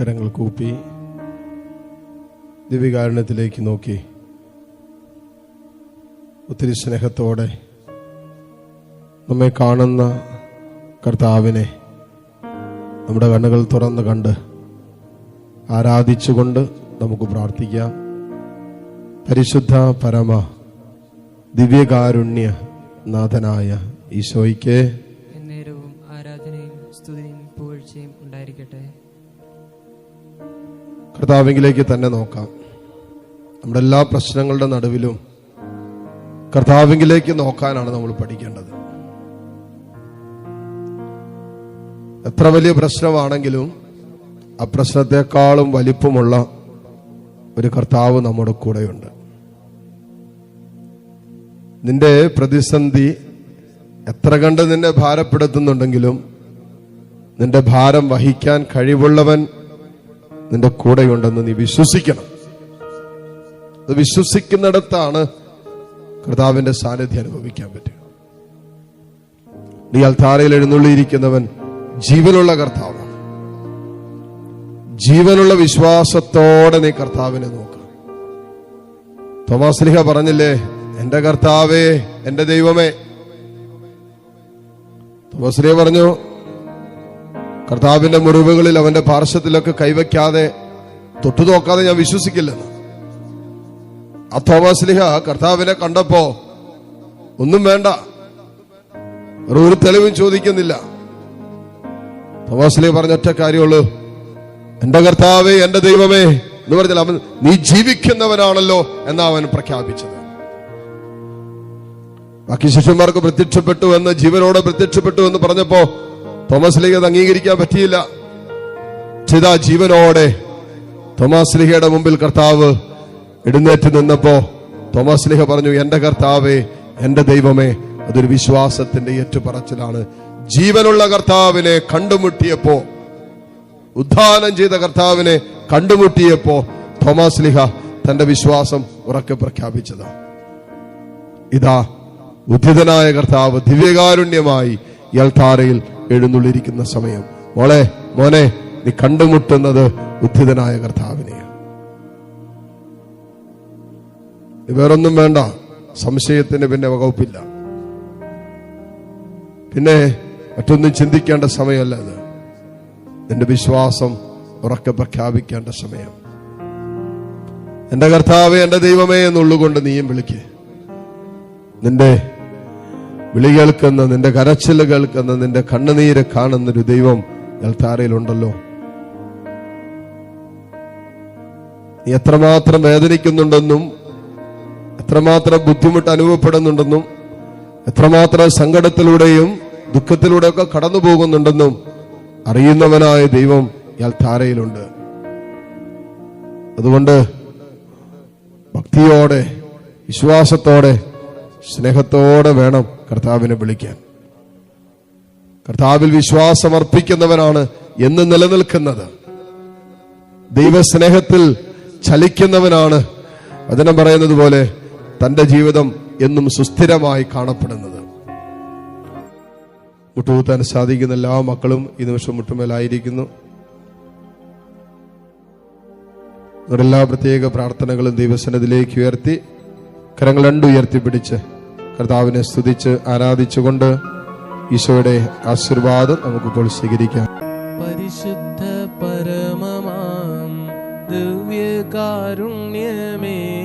കരങ്ങൾ കൂപ്പി ദിവ്യകാരുണ്യത്തിലേക്ക് നോക്കി. ഒത്തിരി സ്നേഹത്തോടെ നമ്മെ കാണുന്ന കർത്താവിനെ നമ്മുടെ കണ്ണുകൾ തുറന്ന് കണ്ട് ആരാധിച്ചുകൊണ്ട് നമുക്ക് പ്രാർത്ഥിക്കാം. പരിശുദ്ധ പരമ ദിവ്യകാരുണ്യ നാഥനായ ഈശോയ്ക്ക് കർത്താവിങ്കിലേക്ക് തന്നെ നോക്കാം. നമ്മുടെ എല്ലാ പ്രശ്നങ്ങളുടെ നടുവിലും കർത്താവിങ്കിലേക്ക് നോക്കാനാണ് നമ്മൾ പഠിക്കേണ്ടത്. എത്ര വലിയ പ്രശ്നമാണെങ്കിലും ആ പ്രശ്നത്തെക്കാളും വലിപ്പമുള്ള ഒരു കർത്താവ് നമ്മുടെ കൂടെയുണ്ട്. നിന്റെ പ്രതിസന്ധി എത്ര കണ്ട് നിന്നെ ഭാരപ്പെടുത്തുന്നുണ്ടെങ്കിലും നിന്റെ ഭാരം വഹിക്കാൻ കഴിവുള്ളവൻ നിന്റെ കൂടെയുണ്ടെന്ന് നീ വിശ്വസിക്കണം. അത് വിശ്വസിക്കുന്നിടത്താണ് കർത്താവിന്റെ സാന്നിധ്യം അനുഭവിക്കാൻ പറ്റുക. നീ അൽത്താരയിൽ എഴുന്നള്ളിയിരിക്കുന്നവൻ ജീവനുള്ള കർത്താവാണ്. ജീവനുള്ള വിശ്വാസത്തോടെ നീ കർത്താവിനെ നോക്കുക തോമാസ്ലിഹ പറഞ്ഞില്ലേ എന്റെ കർത്താവേ എന്റെ ദൈവമേ. തോമാസ്ലിഹ പറഞ്ഞു കർത്താവിന്റെ മുറിവുകളിൽ അവന്റെ പാർശ്വത്തിലൊക്കെ കൈവയ്ക്കാതെ തൊട്ടു നോക്കാതെ ഞാൻ വിശ്വസിക്കില്ലെന്ന് ആ തോമാസ്ലിഹ കർത്താവിനെ കണ്ടപ്പോ ഒന്നും വേണ്ട. ഒരു തെളിവും ചോദിക്കുന്നില്ല. തോമാസ്ലിഹ പറഞ്ഞ ഒറ്റ കാര്യമുള്ളൂ. എന്റെ കർത്താവേ എന്റെ ദൈവമേ എന്ന് പറഞ്ഞാൽ അവൻ നീ ജീവിക്കുന്നവനാണല്ലോ എന്നാ അവൻ പ്രഖ്യാപിച്ചത്. ബാക്കി ശിഷ്യന്മാർക്ക് പ്രത്യക്ഷപ്പെട്ടു എന്ന് ജീവനോട് പ്രത്യക്ഷപ്പെട്ടു എന്ന് പറഞ്ഞപ്പോ തോമസ് അത് അംഗീകരിക്കാൻ പറ്റിയില്ല. ചിതാ ജീവനോടെ തോമസ് ലിഹയുടെ മുമ്പിൽ കർത്താവ് എഴുന്നേറ്റ് നിന്നപ്പോ തോമസ് ലിഹ പറഞ്ഞു എന്റെ കർത്താവേ എന്റെ ദൈവമേ അതൊരു വിശ്വാസത്തിന്റെ ഏറ്റുപറച്ചിലാണ്. ജീവനുള്ള കർത്താവിനെ കണ്ടുമുട്ടിയപ്പോ ഉദ്ധാനം ചെയ്ത കർത്താവിനെ കണ്ടുമുട്ടിയപ്പോ തോമസ് ലിഹ തന്റെ വിശ്വാസം ഉറക്കെ പ്രഖ്യാപിച്ചതാ. ഇതാ ഉദ്ധിതനായ കർത്താവ് ദിവ്യകാരുണ്യമായി ഇയാൾ താരയിൽ എഴുന്നള്ളിരിക്കുന്ന സമയം. മോളെ മോനെ നീ കണ്ടുമുട്ടുന്നത് ഉദ്ധിതനായ കർത്താവിനെയാണ്. വേറൊന്നും വേണ്ട. സംശയത്തിന് പിന്നെ വകുപ്പില്ല പിന്നെ മറ്റൊന്നും ചിന്തിക്കേണ്ട സമയമല്ല അത്. നിന്റെ വിശ്വാസം ഉറക്കെ പ്രഖ്യാപിക്കേണ്ട സമയം. എന്റെ കർത്താവ് എന്റെ ദൈവമേ എന്നുള്ളുകൊണ്ട് നീയും വിളിക്കേ. നിന്റെ വിളി കേൾക്കുന്ന നിന്റെ കരച്ചിൽ കേൾക്കുന്ന നിന്റെ കണ്ണുനീര് കാണുന്നൊരു ദൈവം എൽത്താരയിലുണ്ടല്ലോ നീ എത്രമാത്രം വേദനിക്കുന്നുണ്ടെന്നും എത്രമാത്രം ബുദ്ധിമുട്ട് അനുഭവപ്പെടുന്നുണ്ടെന്നും എത്രമാത്രം സങ്കടത്തിലൂടെയും ദുഃഖത്തിലൂടെയൊക്കെ കടന്നു പോകുന്നുണ്ടെന്നും അറിയുന്നവനായ ദൈവം ഇയാൾ താരയിലുണ്ട്. അതുകൊണ്ട് ഭക്തിയോടെ വിശ്വാസത്തോടെ സ്നേഹത്തോടെ വേണം. കർത്താവിനെ വിളിക്കാൻ. കർത്താവിൽ വിശ്വാസമർപ്പിക്കുന്നവനാണ് എന്ന് നിലനിൽക്കുന്നത്. ദൈവസ്നേഹത്തിൽ ചലിക്കുന്നവനാണ്. വചനം പറയുന്നത് പോലെ തന്റെ ജീവിതം എന്നും സുസ്ഥിരമായി കാണപ്പെടുന്നത്. മുട്ടുകുത്താൻ സാധിക്കുന്ന എല്ലാ മക്കളും ഈ നിമിഷം മുട്ടുമേലായിരിക്കുന്നു. എല്ലാ പ്രത്യേക പ്രാർത്ഥനകളും ദൈവസനത്തിലേക്ക് ഉയർത്തി കരങ്ങൾ രണ്ടുയർത്തിപ്പിടിച്ച് കർത്താവിനെ സ്തുതിച്ച് ആരാധിച്ചുകൊണ്ട് ഈശോയുടെ ആശീർവാദം നമുക്കിപ്പോൾ സ്വീകരിക്കാം. പരിശുദ്ധ പരമമാം ദിവ്യകാരുണ്യമേ.